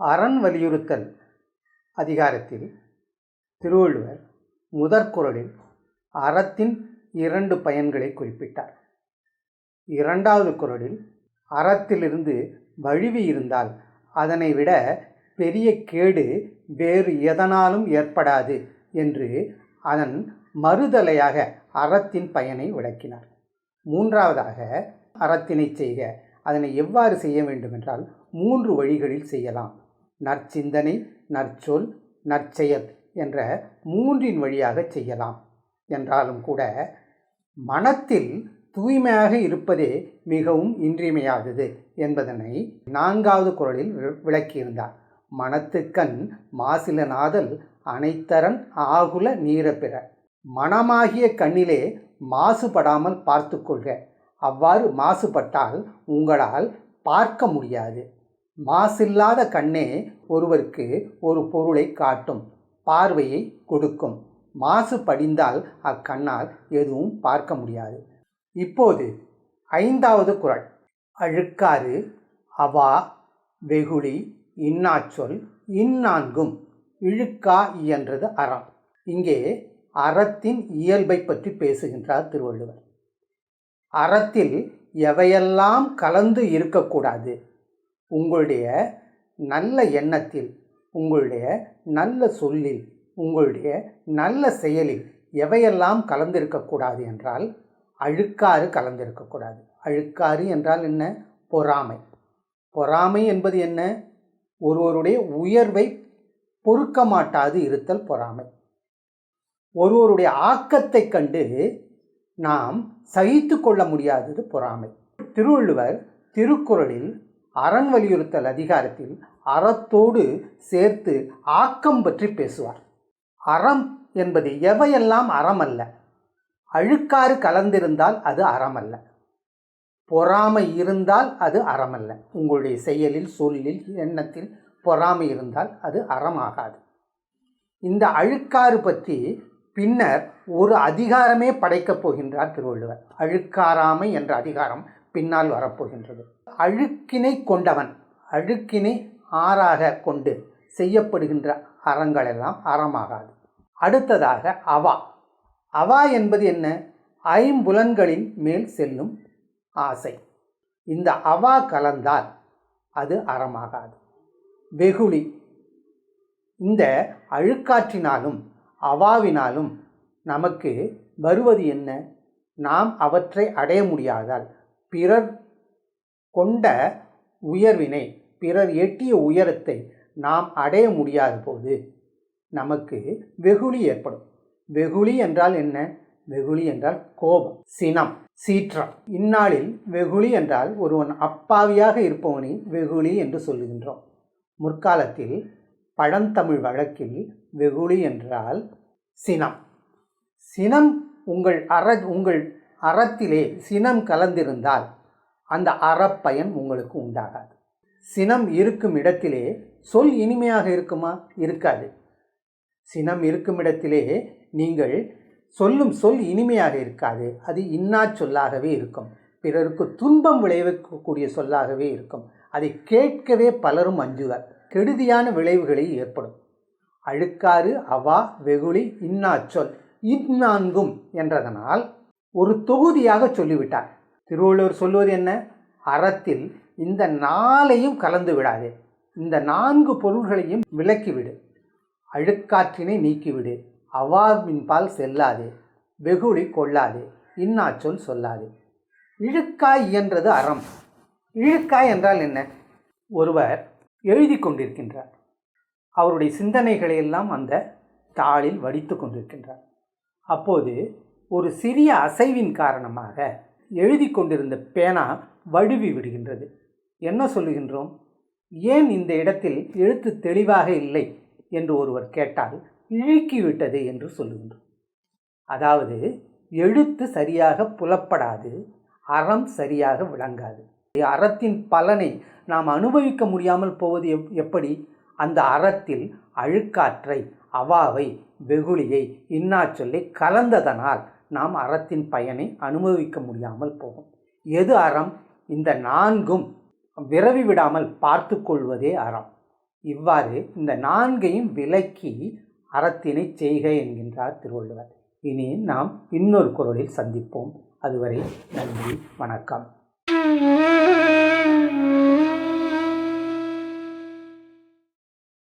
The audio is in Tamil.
அரண் வலியுறுத்தல் அதிகாரத்தில் திருவள்ளுவர் முதற்குரலில் அறத்தின் இரண்டு பயன்களை குறிப்பிட்டார். இரண்டாவது குறளில் அறத்திலிருந்து வழுவி இருந்தால் அதனை விட பெரிய கேடு வேறு எதனாலும் ஏற்படாது என்று அதன் மறுதலையாக அறத்தின் பயனை விளக்கினார். மூன்றாவதாக அறத்தினை செய்க அதனை எவ்வாறு செய்ய வேண்டுமென்றால் மூன்று வழிகளில் செய்யலாம். நற்சிந்தனை நற்சொல் நற்செயல் என்ற மூன்றின் வழியாக செய்யலாம். என்றாலும் கூட மனத்தில் தூய்மையாக இருப்பதே மிகவும் இன்றியமையாதது என்பதனை நான்காவது குரலில் விளக்கியிருந்தார். மனத்துக்கண் மாசிலநாதல் அனைத்தரன் ஆகுல நீரப்பிற. மனமாகிய கண்ணிலே மாசுபடாமல் பார்த்து கொள்க அவ்வாறு மாசுபட்டால் உங்களால் பார்க்க முடியாது. மாசில்லாத கண்ணே ஒருவருக்கு ஒரு பொருளை காட்டும் பார்வையை கொடுக்கும். மாசு படிந்தால் அக்கண்ணால் எதுவும் பார்க்க முடியாது. இப்போது ஐந்தாவது குரல். அழுக்காறு அவா வெகுளி இன்னாச்சொல் இந்நான்கும் இழுக்கா இயன்றது அறம். இங்கே அறத்தின் இயல்பை பற்றி பேசுகின்றார் திருவள்ளுவர். அறத்தில் எவையெல்லாம் கலந்து இருக்கக்கூடாது? உங்களுடைய நல்ல எண்ணத்தில் உங்களுடைய நல்ல சொல்லில் உங்களுடைய நல்ல செயலில் எவையெல்லாம் கலந்திருக்கக்கூடாது என்றால் அழுக்காறு கலந்திருக்கக்கூடாது அழுக்காறு என்றால் என்ன? பொறாமை. பொறாமை என்பது என்ன? ஒருவருடைய உயர்வை பொறுக்க மாட்டாது இருத்தல் பொறாமை. ஒருவருடைய ஆக்கத்தை கண்டு நாம் சகித்து கொள்ள முடியாதது பொறாமை. திருவள்ளுவர் திருக்குறளில் அரண் வலியுறுத்தல் அதிகாரத்தில் அறத்தோடு சேர்த்து ஆக்கம் பற்றி பேசுவார். அறம் என்பது எவையெல்லாம் அறம் அல்ல அழுக்காறு கலந்திருந்தால் அது அறம் அல்ல பொறாமை இருந்தால் அது அறமல்ல. உங்களுடைய செயலில் சொல்லில் எண்ணத்தில் பொறாமை இருந்தால் அது அறமாகாது. இந்த அழுக்காறு பற்றி பின்னர் ஒரு அதிகாரமே படைக்கப் போகின்றார் திருவள்ளுவர். அழுக்காராமை என்ற அதிகாரம் பின்னால் வரப்போகின்றது. அழுக்கினை கொண்டவன் அழுக்கினை ஆறாக கொண்டு செய்யப்படுகின்ற அறங்களெல்லாம் அறமாகாது. அடுத்ததாக அவா. அவா என்பது என்ன? ஐம்புலன்களின் மேல் செல்லும் ஆசை. இந்த அவா கலந்தால் அது அறமாகாது. வெகுளி. இந்த அழுக்காற்றினாலும் அவாவினாலும் நமக்கு வருவது என்ன? நாம் அவற்றை அடைய முடியாதால் பிறர் கொண்ட உயர்வினை பிறர் எட்டிய உயரத்தை நாம் அடைய முடியாத போது நமக்கு வெகுளி ஏற்படும். வெகுளி என்றால் என்ன? வெகுளி என்றால் கோபம் சினம் சீற்றம். இந்நாளில் வெகுளி என்றால் ஒருவன் அப்பாவியாக இருப்பவனை வெகுளி என்று சொல்லுகின்றோம். முற்காலத்தில் பழந்தமிழ் வழக்கில் வெகுளி என்றால் சினம். சினம் உங்கள் அற உங்கள் அறத்திலே சினம் கலந்திருந்தால் அந்த அறப்பயன் உங்களுக்கு உண்டாகாது. சினம் இருக்கும் இடத்திலே சொல் இனிமையாக இருக்குமா? இருக்காது. சினம் இருக்கும் இடத்திலே நீங்கள் சொல்லும் சொல் இனிமையாக இருக்காது. அது இன்னா சொல்லாகவே இருக்கும். பிறருக்கு துன்பம் விளைவிக்கக்கூடிய சொல்லாகவே இருக்கும். அதை கேட்கவே பலரும் அஞ்சுவர். கெடுதியான விளைவுகளை ஏற்படும். அழுக்காறு அவா வெகுளி இன்னா சொல் இந்நான்கும் என்றதனால் ஒரு தொகுதியாக சொல்லிவிட்டார். திருவள்ளுவர் சொல்வது என்ன? அறத்தில் இந்த நாளையும் கலந்து விடாதே. இந்த நான்கு பொருள்களையும் விலக்கிவிடு. அழுக்காற்றினை நீக்கிவிடு. அவாவின் செல்லாதே. வெகுளி கொள்ளாதே. இன்னாச்சொல் சொல்லாதே. இழுக்காய் இயன்றது அறம். இழுக்காய் என்றால் என்ன? ஒருவர் எழுதி கொண்டிருக்கின்றார். அவருடைய சிந்தனைகளை எல்லாம் அந்த தாளில் வடித்து கொண்டிருக்கின்றார். அப்போது ஒரு சிறிய அசைவின் காரணமாக எழுதி கொண்டிருந்த பேனா வழுவி விடுகின்றது. என்ன சொல்லுகின்றோம்? ஏன் இந்த இடத்தில் எழுத்து தெளிவாக இல்லை என்று ஒருவர் கேட்டால் இழுக்கிவிட்டது என்று சொல்லுகின்றோம். அதாவது எழுத்து சரியாக புலப்படாது அறம் சரியாக விளங்காது. அறத்தின் பலனை நாம் அனுபவிக்க முடியாமல் போவது எப் எப்படி? அந்த அறத்தில் அழுக்காற்றை அவாவை வெகுளியை இன்னாச்சொல்லை கலந்ததனால் நாம் அறத்தின் பயனை அனுபவிக்க முடியாமல் போகும். எது அறம்? இந்த நான்கும் விரவி விடாமல் பார்த்து கொள்வதே அறம். இவ்வாறு இந்த நான்கையும் விலக்கி அறத்தினை செய்க என்கின்றார் திருவள்ளுவர். இனி நாம் இன்னொரு குரலில் சந்திப்போம். அதுவரை நன்றி வணக்கம்.